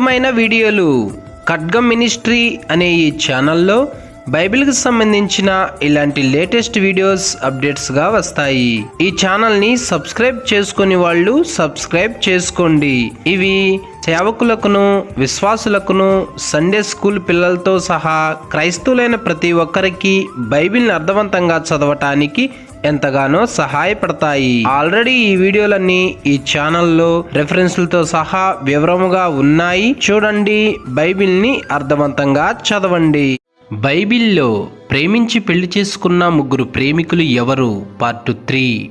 అద్భుతమైన వీడియోలు. ఖడ్గం మినిస్ట్రీ అనే ఈ ఛానల్లో బైబిల్కి సంబంధించిన ఇలాంటి లేటెస్ట్ వీడియోస్ అప్డేట్స్గా వస్తాయి. ఈ ఛానల్ని సబ్స్క్రైబ్ చేసుకుని వాళ్ళు సబ్స్క్రైబ్ చేసుకోండి. ఇవి సేవకులకును విశ్వాసులకును సండే స్కూల్ పిల్లలతో సహా క్రైస్తవులైన ప్రతి ఒక్కరికి బైబిల్ని అర్థవంతంగా చదవటానికి ఎంతగానో సహాయపడతాయి. ఆల్రెడీ ఈ వీడియోలన్నీ ఈ ఛానల్లో రెఫరెన్స్లతో సహా వివరముగా ఉన్నాయి. చూడండి బైబిల్ని అర్థవంతంగా చదవండి. బైబిల్లో ప్రేమించి పెళ్ళి చేసుకున్న ముగ్గురు ప్రేమికులు ఎవరు? Part three.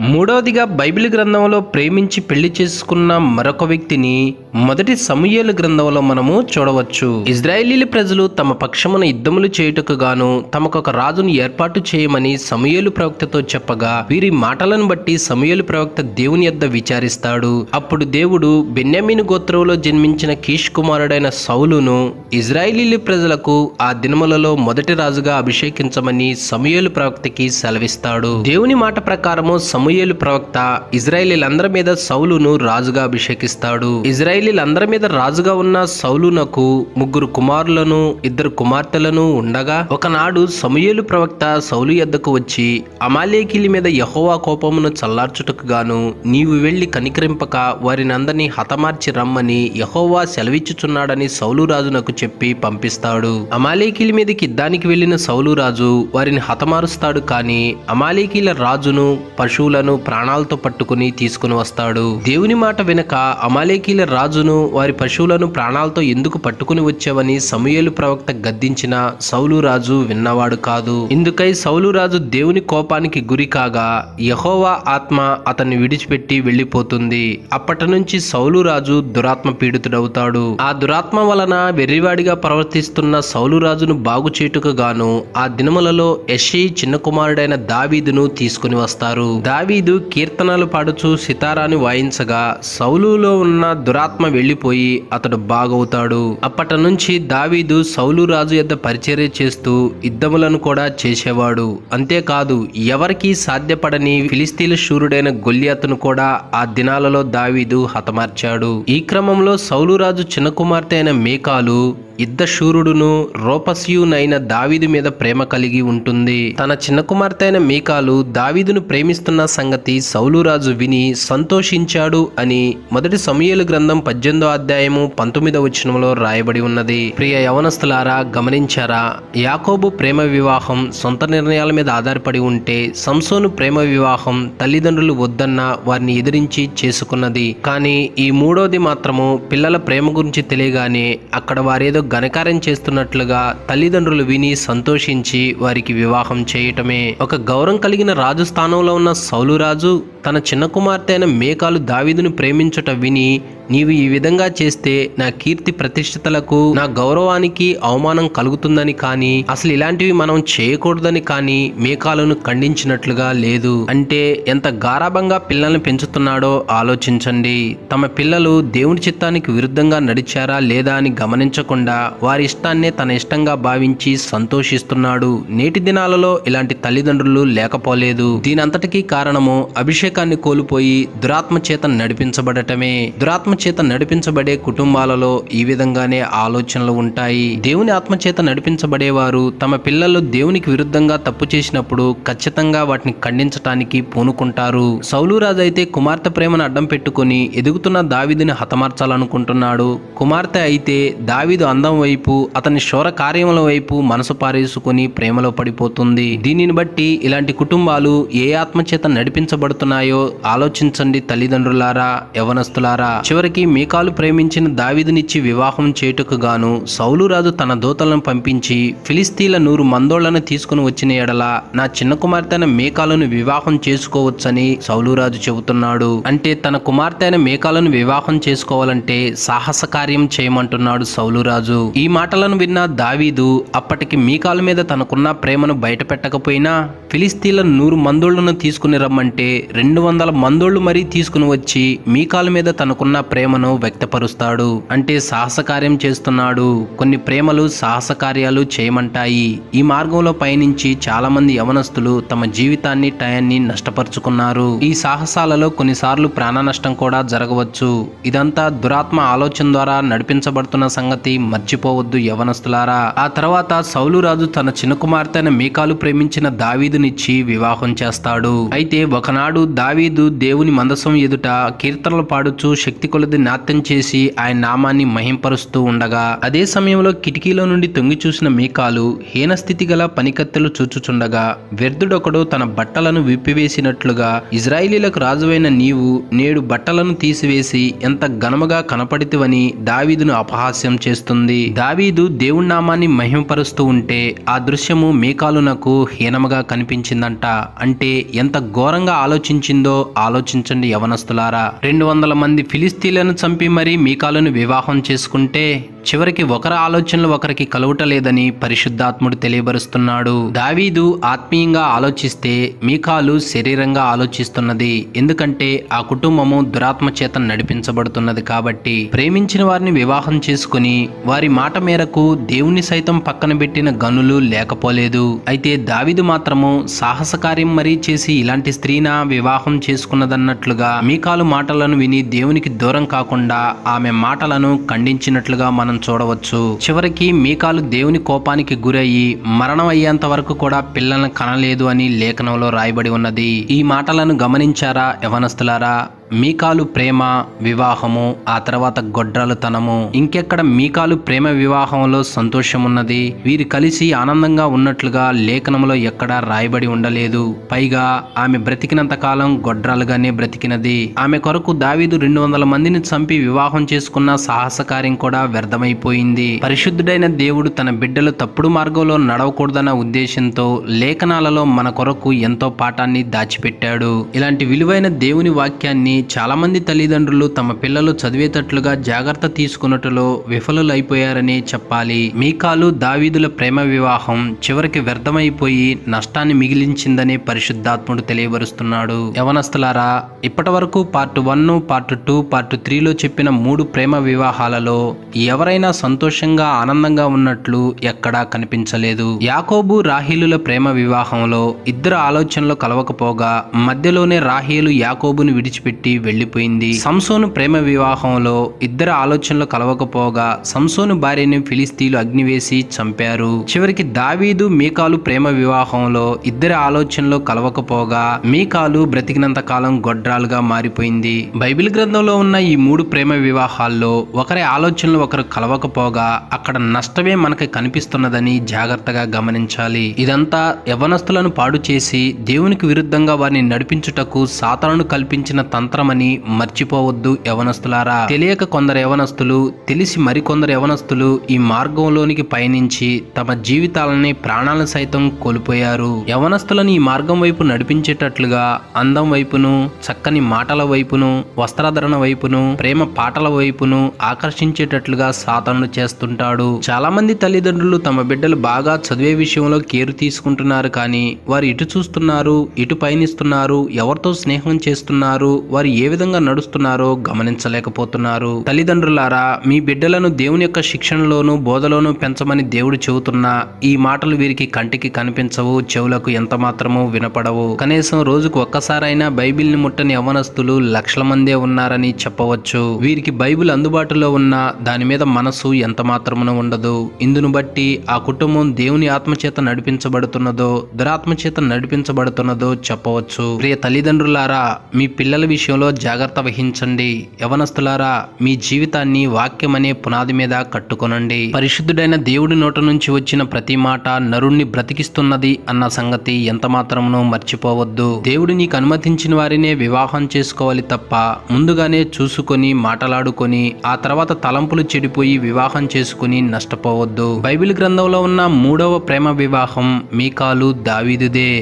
మూడవదిగా బైబిల్ గ్రంథంలో ప్రేమించి పెళ్ళి చేసుకున్న మరొక వ్యక్తిని మొదటి సమూయేలు గ్రంథంలో మనము చూడవచ్చు. ఇజ్రాయేలీ ప్రజలు తమ పక్షమున యుద్ధములు చేయుటకు గాను తమకొక రాజును ఏర్పాటు చేయమని సమూయేలు ప్రవక్తతో చెప్పగా వీరి మాటలను బట్టి సమూయేలు ప్రవక్త దేవుని యొద్ద విచారిస్తాడు. అప్పుడు దేవుడు బెన్యామీను గోత్రంలో జన్మించిన కీష్ కుమారుడైన సౌలును ఇజ్రాయేలీ ప్రజలకు ఆ దినములలో మొదటి రాజుగా అభిషేకించమని సమూయేలు ప్రవక్తకి సెలవిస్తాడు. దేవుని మాట ప్రకారము సమూయేలు ప్రవక్త ఇజ్రాయేలీలందరి మీద సౌలును రాజుగా అభిషేకిస్తాడు. ఇస్రాయేలీలందరి మీద రాజుగా ఉన్న సౌలునకు ముగ్గురు కుమారులను ఇద్దరు కుమార్తెలను ఉండగా ఒకనాడు సమూయేలు ప్రవక్త సౌలు ఎద్దకు వచ్చి అమాలేకిలి మీద యహోవా కోపమును చల్లార్చుటకు గాను నీవు వెళ్ళి కనికరింపక వారిని అందరినీ హతమార్చి రమ్మని యహోవా సెలవిచ్చుచున్నాడని సౌలు రాజునకు చెప్పి పంపిస్తాడు. అమాలేకిలి మీదకి యుద్ధానికి వెళ్ళిన సౌలు రాజు వారిని హతమారుస్తాడు కానీ అమాలేకీల రాజును పశువులను ప్రాణాలతో పట్టుకుని తీసుకుని వస్తాడు. దేవుని మాట వెనుక అమాలేకీల రాజును వారి పశువులను ప్రాణాలతో ఎందుకు పట్టుకుని వచ్చావని సమూయేలు ప్రవక్త గద్దించిన సౌలు రాజు విన్నవాడు కాదు. ఇందుకై సౌలు రాజు దేవుని కోపానికి గురి కాగా యహోవా ఆత్మ అతన్ని విడిచిపెట్టి వెళ్ళిపోతుంది అప్పటి నుంచి సౌలు రాజు దురాత్మ పీడితుడవుతాడు. ఆ దురాత్మ వలన వెర్రివాడిగా ప్రవర్తిస్తున్న సౌలు రాజును బాగు చేటుకు గాను ఆ దినములలో యషి చిన్న కుమారుడైన దావీదును తీసుకుని వస్తారు. దావీదు కీర్తనలు పాడుచు సితారాని వాయించగా సౌలులో ఉన్న దురాత్మ వెళ్ళిపోయి అతడు బాగవుతాడు. అప్పటి నుంచి దావీదు సౌలు రాజు యొద్ద పరిచర్య చేస్తూ యుద్ధములను కూడా చేసేవాడు. అంతేకాదు ఎవరికీ సాధ్యపడని ఫిలిస్తీన్ల శూరుడైన గొల్లియతును కూడా ఆ దినాలలో దావీదు హతమార్చాడు. ఈ క్రమంలో సౌలు రాజు చిన్న కుమార్తె అయిన మేకాలు యుద్ధ శూరుడును రోపస్యునైన దావీదు మీద ప్రేమ కలిగి ఉంటుంది. తన చిన్న కుమార్తె అయిన మీకాలు దావీదును ప్రేమిస్తున్న సంగతి సౌలురాజు విని సంతోషించాడు అని మొదటి సమయలు గ్రంథం పద్దెనిమిదో అధ్యాయము పంతొమ్మిదో వచనంలో రాయబడి ఉన్నది. ప్రియ యవనస్తులారా గమనించారా? యాకోబు ప్రేమ వివాహం సొంత నిర్ణయాల మీద ఆధారపడి ఉంటే సంసోను ప్రేమ వివాహం తల్లిదండ్రులు వద్దన్న వారిని ఎదిరించి చేసుకున్నది. కానీ ఈ మూడోది మాత్రము పిల్లల ప్రేమ గురించి తెలియగానే అక్కడ వారేదో ఘనకార్యం చేస్తున్నట్లుగా తల్లిదండ్రులు విని సంతోషించి వారికి వివాహం చేయటమే ఒక గౌరవం కలిగిన రాజు స్థానంలో ఉన్న సౌలురాజు తన చిన్న కుమార్తె అయిన మేకాలు దావీదును ప్రేమించుట విని నీవు ఈ విధంగా చేస్తే నా కీర్తి ప్రతిష్టతలకు నా గౌరవానికి అవమానం కలుగుతుందని కానీ అసలు ఇలాంటివి మనం చేయకూడదని కానీ మేకాలను ఖండించినట్లుగా లేదు. అంటే ఎంత గారాభంగా పిల్లల్ని పెంచుతున్నాడో ఆలోచించండి. తమ పిల్లలు దేవుని చిత్తానికి విరుద్ధంగా నడిచారా లేదా అని గమనించకుండా వారి ఇష్టాన్నే తన ఇష్టంగా భావించి సంతోషిస్తున్నాడు. నేటి దినాలలో ఇలాంటి తల్లిదండ్రులు లేకపోలేదు. దీనంతటికీ కారణము అభిషేకాన్ని కోల్పోయి దురాత్మ చేత నడిపించబడటమే. దురాత్మ చేత నడిపించబడే కుటుంబాలలో ఈ విధంగానే ఆలోచనలు ఉంటాయి. దేవుని ఆత్మచేత నడిపించబడేవారు తమ పిల్లలు దేవునికి విరుద్ధంగా తప్పు చేసినప్పుడు ఖచ్చితంగా వాటిని ఖండించటానికి పూనుకుంటారు. సౌలురాజు అయితే కుమార్తె ప్రేమను అడ్డం పెట్టుకుని ఎదుగుతున్న దావిదిని హతమార్చాలనుకుంటున్నాడు. కుమార్తె అయితే దావీదు అందం వైపు అతని శోర కార్యముల వైపు మనసు పారేసుకుని ప్రేమలో పడిపోతుంది. దీనిని బట్టి ఇలాంటి కుటుంబాలు ఏ ఆత్మచేత నడిపించబడుతున్నాయో ఆలోచించండి తల్లిదండ్రులారా యవనస్తులారా. చివరికి మీకాలు ప్రేమించిన దావీదునిచ్చి వివాహం చేయుటకు గాను సౌలురాజు తన దూతలను పంపించి ఫిలిస్తీన్ల నూరు మందోళ్ళను తీసుకుని వచ్చిన ఎడల నా చిన్న కుమార్తె అయిన మేకాలను వివాహం చేసుకోవచ్చని సౌలురాజు చెబుతున్నాడు. అంటే తన కుమార్తె అయిన మేకాలను వివాహం చేసుకోవాలంటే సాహస కార్యం చేయమంటున్నాడు సౌలురాజు ఈ మాటలను విన్న దావీదు అప్పటికి మీకాల మీద తనకున్న ప్రేమను బయట పెట్టకపోయినా ఫిలిస్తీన్ల నూరు మందోళ్ళను తీసుకుని రమ్మంటే రెండు వందల మందోళ్ళు మరీ తీసుకుని వచ్చి మీకాల మీద తనకున్న ప్రేమను వ్యక్తపరుస్తాడు. అంటే సాహసకార్యం చేస్తున్నాడు. కొన్ని ప్రేమలు సాహసకార్యాలు చేయమంటాయి. ఈ మార్గంలో పయనించి చాలా మంది యవనస్తులు తమ జీవితాన్ని టయాన్ని నష్టపరుచుకున్నారు. ఈ సాహసాలలో కొన్నిసార్లు ప్రాణ నష్టం కూడా జరగవచ్చు. ఇదంతా దురాత్మ ఆలోచన ద్వారా నడిపించబడుతున్న సంగతి మర్చిపోవద్దు యవనస్తులారా. ఆ తర్వాత సౌలురాజు తన చిన్న కుమార్తె అయిన మీకాలు ప్రేమించిన దావీదునిచ్చి వివాహం చేస్తాడు. అయితే ఒకనాడు దావీదు దేవుని మందసం ఎదుట కీర్తనలు పాడుచు శక్తి కొలది నాట్యం చేసి ఆయన నామాన్ని మహింపరుస్తూ ఉండగా అదే సమయంలో కిటికీలో నుండి తొంగి చూసిన మీకాలు హీనస్థితి గల పనికత్తెలు చూచుచుండగా వ్యర్థుడొకడు తన బట్టలను విప్పివేసినట్లుగా ఇజ్రాయిలీలకు రాజువైన నీవు నేడు బట్టలను తీసివేసి ఎంత ఘనముగా కనపడితివని దావీదును అపహాస్యం చేస్తుంది. దావీదు దేవుడి నామాన్ని మహిమపరుస్తూ ఉంటే ఆ దృశ్యము మీకాలునకు హీనముగా కనిపించిందంట. అంటే ఎంత ఘోరంగా ఆలోచించిందో ఆలోచించండి యవనస్తులారా. రెండు వందల మంది స్త్రీలను చంపి మరీ మీకాలను వివాహం చేసుకుంటే చివరికి ఒకరి ఆలోచనలు ఒకరికి కలవటలేదని పరిశుద్ధాత్ముడు తెలియబరుస్తున్నాడు. దావీదు ఆత్మీయంగా ఆలోచిస్తే మీకాలు శరీరంగా ఆలోచిస్తున్నది. ఎందుకంటే ఆ కుటుంబము దురాత్మ చేత నడిపించబడుతున్నది కాబట్టి ప్రేమించిన వారిని వివాహం చేసుకుని వారి మాట మేరకు దేవుని సైతం పక్కన పెట్టిన గనులు లేకపోలేదు. అయితే దావీదు మాత్రము సాహస కార్యం మరీ చేసి ఇలాంటి స్త్రీన వివాహం చేసుకున్నదన్నట్లుగా మీకాలు మాటలను విని దేవునికి దూరం కాకుండా ఆమె మాటలను ఖండించినట్లుగా మనం చూడవచ్చు. చివరికి మీకాలు దేవుని కోపానికి గురయ్యి మరణం అయ్యేంత వరకు కూడా పిల్లలను కనలేదు అని లేఖనంలో రాయబడి ఉన్నది. ఈ మాటలను గమనించారా యవనస్తులారా? మీకాలు ప్రేమ వివాహము ఆ తర్వాత గొడ్రాలుతనము. ఇంకెక్కడ మీకాలు ప్రేమ వివాహంలో సంతోషం ఉన్నది వీరు కలిసి ఆనందంగా ఉన్నట్లుగా లేఖనంలో ఎక్కడా రాయబడి ఉండలేదు. పైగా ఆమె బ్రతికినంత కాలం గొడ్రాలుగానే బ్రతికినది. ఆమె కొరకు దావీదు రెండు వందల మందిని చంపి వివాహం చేసుకున్న సాహస కార్యం కూడా వ్యర్థమైపోయింది. పరిశుద్ధుడైన దేవుడు తన బిడ్డలు తప్పుడు మార్గంలో నడవకూడదన్న ఉద్దేశంతో లేఖనాలలో మన కొరకు ఎంతో పాఠాన్ని దాచిపెట్టాడు. ఇలాంటి విలువైన దేవుని వాక్యాన్ని చాలామంది తల్లిదండ్రులు తమ పిల్లలు చదివేటట్లుగా జాగ్రత్త తీసుకున్నట్టులో విఫలులైపోయారని చెప్పాలి. మీకాలు దావీదుల ప్రేమ వివాహం చివరికి వ్యర్థమైపోయి నష్టాన్ని మిగిలించిందని పరిశుద్ధాత్ముడు తెలియబరుస్తున్నాడు. యవనస్తులారా ఇప్పటి వరకు part one part two part త్రీలో చెప్పిన మూడు ప్రేమ వివాహాలలో ఎవరైనా సంతోషంగా ఆనందంగా ఉన్నట్లు ఎక్కడా కనిపించలేదు. యాకోబు రాహీలుల ప్రేమ వివాహంలో ఇద్దరు ఆలోచనలు కలవకపోగా మధ్యలోనే రాహీలు యాకోబును విడిచిపెట్టి వెళ్ళిపోయింది సంసోను ప్రేమ వివాహంలో ఇద్దరు ఆలోచనలు కలవకపోగా సంసోను భార్యని ఫిలిస్తీన్లు అగ్నివేసి చంపారు. చివరికి దావీదు మీకాలు ప్రేమ వివాహంలో ఇద్దరి ఆలోచనలు కలవకపోగా మీకాలు బ్రతికినంత కాలం గొడ్రాలుగా మారిపోయింది. బైబిల్ గ్రంథంలో ఉన్న ఈ మూడు ప్రేమ వివాహాల్లో ఒకరి ఆలోచనలు ఒకరు కలవకపోగా అక్కడ నష్టమే మనకి కనిపిస్తున్నదని జాగ్రత్తగా గమనించాలి. ఇదంతా యవనస్తులను పాడు చేసి దేవునికి విరుద్ధంగా వారిని నడిపించుటకు సాతాను కల్పించిన తంత్రమని మర్చిపోవద్దు యవనస్తులారా. తెలియక కొందరు యవనస్తులు తెలిసి మరికొందరు యవనస్తులు ఈ మార్గంలోనికి పయనించి తమ జీవితాలని ప్రాణాలను సైతం కోల్పోయారు. యవనస్తులను ఈ మార్గం వైపు నడిపించేటట్లుగా అందం వైపును చక్కని మాటల వైపును వస్త్రధరణ వైపును ప్రేమ పాటల వైపును ఆకర్షించేటట్లుగా సాధనలు చేస్తుంటాడు. చాలా మంది తల్లిదండ్రులు తమ బిడ్డలు బాగా చదివే విషయంలో కేరు తీసుకుంటున్నారు కానీ వారు ఇటు చూస్తున్నారు ఇటు పయనిస్తున్నారు ఎవరితో స్నేహం చేస్తున్నారు వారు ఏ విధంగా నడుస్తున్నారో గమనించలేకపోతున్నారు. తల్లిదండ్రులారా మీ బిడ్డలను దేవుని యొక్క శిక్షణలోను బోధలోను పెంచమని దేవుడు చెబుతున్నా ఈ మాటలు వీరికి కంటికి కనిపించవు చెవులకు ఎంత మాత్రమూ వినపడవు. కనీసం రోజుకు ఒక్కసారైనా బైబిల్ని ముట్టని యవనస్తులు లక్షల మందే ఉన్నారని చెప్పవచ్చు. వీరికి బైబిల్ అందుబాటులో ఉన్న దాని మీద మనసు ఎంత మాత్రమున ఉండదు. ఇందును బట్టి ఆ కుటుంబం దేవుని ఆత్మచేత నడిపించబడుతున్నదో దురాత్మ చేత నడిపించబడుతున్నదో చెప్పవచ్చు. ప్రియ తల్లిదండ్రులారా మీ పిల్లల విషయం విషయంలో జాగ్రత్త వహించండి. యవనస్తులారా మీ జీవితాన్ని వాక్యమనే పునాది మీద కట్టుకొనండి. పరిశుద్ధుడైన దేవుడి నోట నుంచి వచ్చిన ప్రతి మాట నరుణ్ణి బ్రతికిస్తున్నది అన్న సంగతి ఎంత మాత్రమునో మర్చిపోవద్దు. దేవుడు నీకు అనుమతించిన వారినే వివాహం చేసుకోవాలి తప్ప ముందుగానే చూసుకొని మాటలాడుకొని ఆ తర్వాత తలంపులు చెడిపోయి వివాహం చేసుకుని నష్టపోవద్దు. బైబిల్ గ్రంథంలో ఉన్న మూడవ ప్రేమ వివాహం మీకాలు దావీదుదే.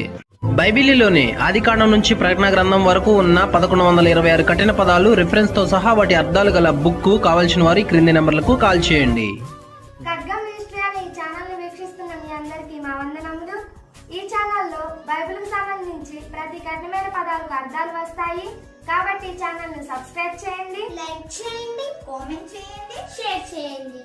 బైబిలిలోని ఆదికాండం నుంచి ప్రకటన గ్రంథం వరకు ఉన్న పదకొండు వందల ఇరవై ఆరు కఠిన పదాలు రిఫరెన్స్తో సహా వాటి అర్థాలు గల బుక్ కావలసిన వారి క్రింది నెంబర్లకు కాల్ చేయండి. ఈ ఛానల్ని వీక్షిస్తున్న మీ అందరికీ మా వందనములు. ఈ ఛానల్లో బైబిల్కి సంబంధించి ప్రతి కఠినమైన పదాలకు అర్థాలు వస్తాయి. కాబట్టి ఛానల్ని సబ్స్క్రైబ్ చేయండి. లైక్ చేయండి కామెంట్ చేయండి షేర్ చేయండి.